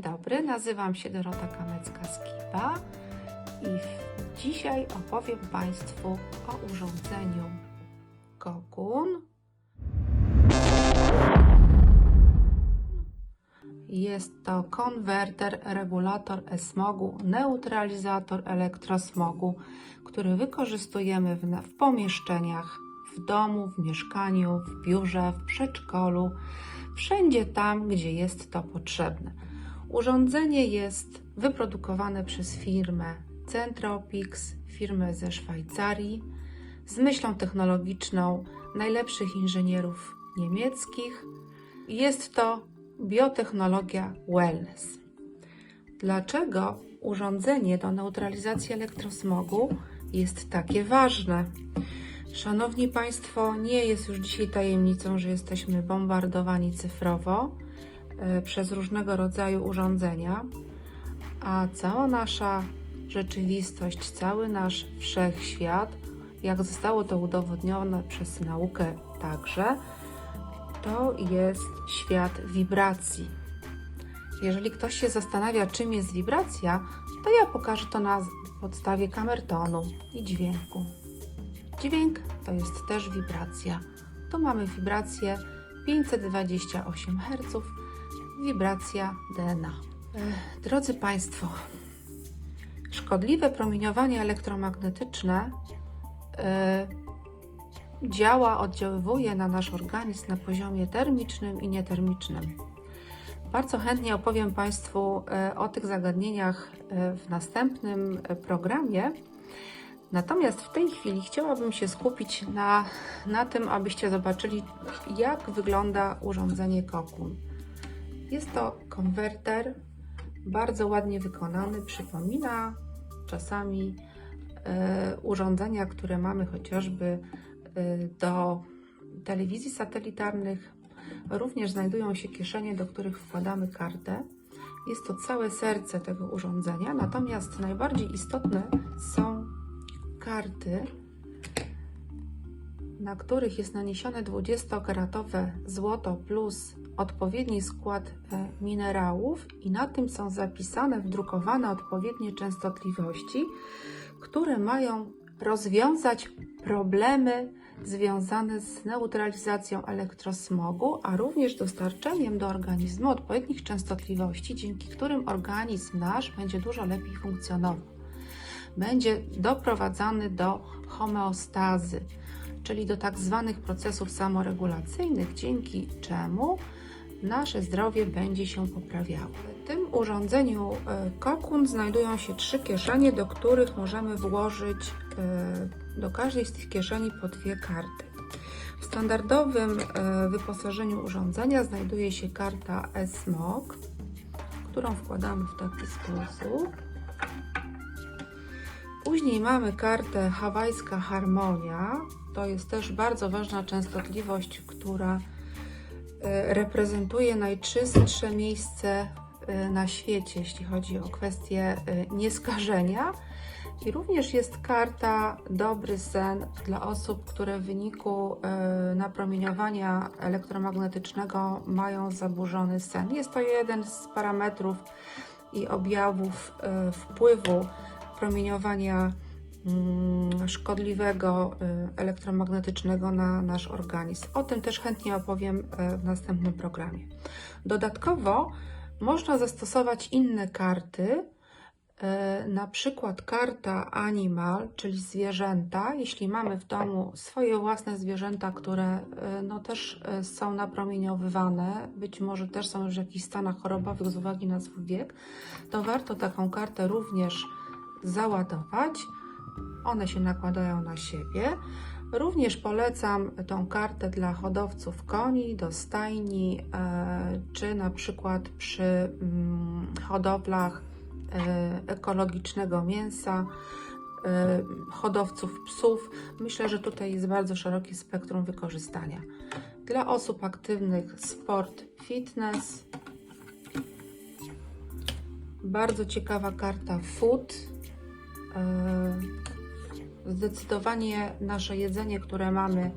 Dzień dobry, nazywam się Dorota Kamecka-Skiba i dzisiaj opowiem Państwu o urządzeniu Kokun. Jest to konwerter, regulator e-smogu, neutralizator elektrosmogu, który wykorzystujemy w, w pomieszczeniach, w domu, w mieszkaniu, w biurze, w przedszkolu, wszędzie tam, gdzie jest to potrzebne. Urządzenie jest wyprodukowane przez firmę Centropix, firmę ze Szwajcarii, z myślą technologiczną najlepszych inżynierów niemieckich. Jest to biotechnologia wellness. Dlaczego urządzenie do neutralizacji elektrosmogu jest takie ważne? Szanowni Państwo, nie jest już dzisiaj tajemnicą, że jesteśmy bombardowani cyfrowo przez różnego rodzaju urządzenia, a cała nasza rzeczywistość, cały nasz wszechświat, jak zostało to udowodnione przez naukę także, to jest świat wibracji. Jeżeli ktoś się zastanawia, czym jest wibracja, to ja pokażę to na podstawie kamertonu i dźwięku. Dźwięk to jest też wibracja. Tu mamy wibrację 528 Hz, wibracja DNA. Ech, Drodzy Państwo, szkodliwe promieniowanie elektromagnetyczne e, działa, oddziaływuje na nasz organizm na poziomie termicznym i nietermicznym. Bardzo chętnie opowiem Państwu e, o tych zagadnieniach e, w następnym e, programie. Natomiast w tej chwili chciałabym się skupić na, na tym, abyście zobaczyli, jak wygląda urządzenie Kokun. Jest to konwerter bardzo ładnie wykonany, przypomina czasami e, urządzenia, które mamy chociażby e, do telewizji satelitarnych. Również znajdują się kieszenie, do których wkładamy kartę. Jest to całe serce tego urządzenia, natomiast najbardziej istotne są karty, na których jest naniesione 20-karatowe złoto plus odpowiedni skład e, minerałów i na tym są zapisane, wdrukowane odpowiednie częstotliwości, które mają rozwiązać problemy związane z neutralizacją elektrosmogu, a również dostarczeniem do organizmu odpowiednich częstotliwości, dzięki którym organizm nasz będzie dużo lepiej funkcjonował. Będzie doprowadzany do homeostazy, czyli do tak zwanych procesów samoregulacyjnych, dzięki czemu nasze zdrowie będzie się poprawiało. W tym urządzeniu e, Kokun znajdują się trzy kieszenie, do których możemy włożyć e, do każdej z tych kieszeni po dwie karty. W standardowym e, wyposażeniu urządzenia znajduje się karta eSmog, którą wkładamy w taki sposób. Później mamy kartę hawajska harmonia. To jest też bardzo ważna częstotliwość, która reprezentuje najczystsze miejsce e, na świecie, jeśli chodzi o kwestię e, nieskażenia. I również jest karta dobry sen dla osób, które w wyniku e, napromieniowania elektromagnetycznego mają zaburzony sen. Jest to jeden z parametrów i objawów e, wpływu promieniowania szkodliwego y, elektromagnetycznego na nasz organizm. O tym też chętnie opowiem e, w następnym programie. Dodatkowo można zastosować inne karty, e, na przykład karta animal, czyli zwierzęta. Jeśli mamy w domu swoje własne zwierzęta, które no, też są napromieniowywane, być może też są już w jakichś stanach chorobowych z uwagi na swój wiek, to warto taką kartę również załadować. One się nakładają na siebie. Również polecam tą kartę dla hodowców koni do stajni, e, czy na przykład przy mm, hodowlach e, ekologicznego mięsa, e, hodowców psów. Myślę, że tutaj jest bardzo szerokie spektrum wykorzystania. Dla osób aktywnych sport, fitness. Bardzo ciekawa karta food. Zdecydowanie nasze jedzenie, które mamy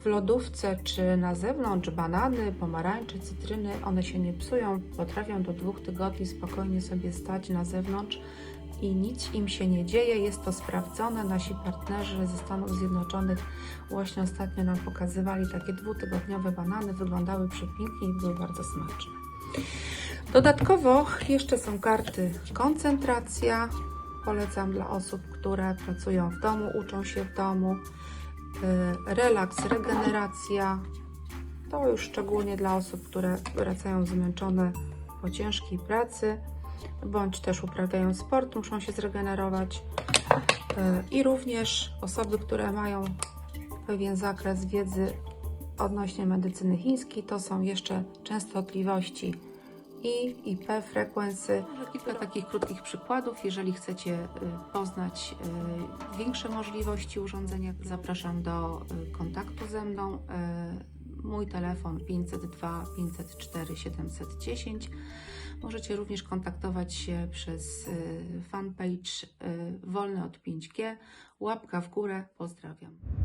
w lodówce czy na zewnątrz banany, pomarańcze, cytryny, one się nie psują, potrafią do dwóch tygodni spokojnie sobie stać na zewnątrz i nic im się nie dzieje. Jest to sprawdzone. Nasi partnerzy ze Stanów Zjednoczonych właśnie ostatnio nam pokazywali takie dwutygodniowe banany, wyglądały przepięknie i były bardzo smaczne. Dodatkowo jeszcze są karty koncentracja. Polecam dla osób, które pracują w domu, uczą się w domu. Y, Relaks, regeneracja. To już szczególnie dla osób, które wracają zmęczone po ciężkiej pracy, bądź też uprawiają sport, muszą się zregenerować. Y, I również osoby, które mają pewien zakres wiedzy odnośnie medycyny chińskiej, to są jeszcze częstotliwości i IP frekwency. Kilka takich krótkich przykładów. Jeżeli chcecie y, poznać y, większe możliwości urządzenia, zapraszam do y, kontaktu ze mną. Mój telefon 502 504 710. Możecie również kontaktować się przez fanpage Wolny od 5G. Łapka w górę. Pozdrawiam.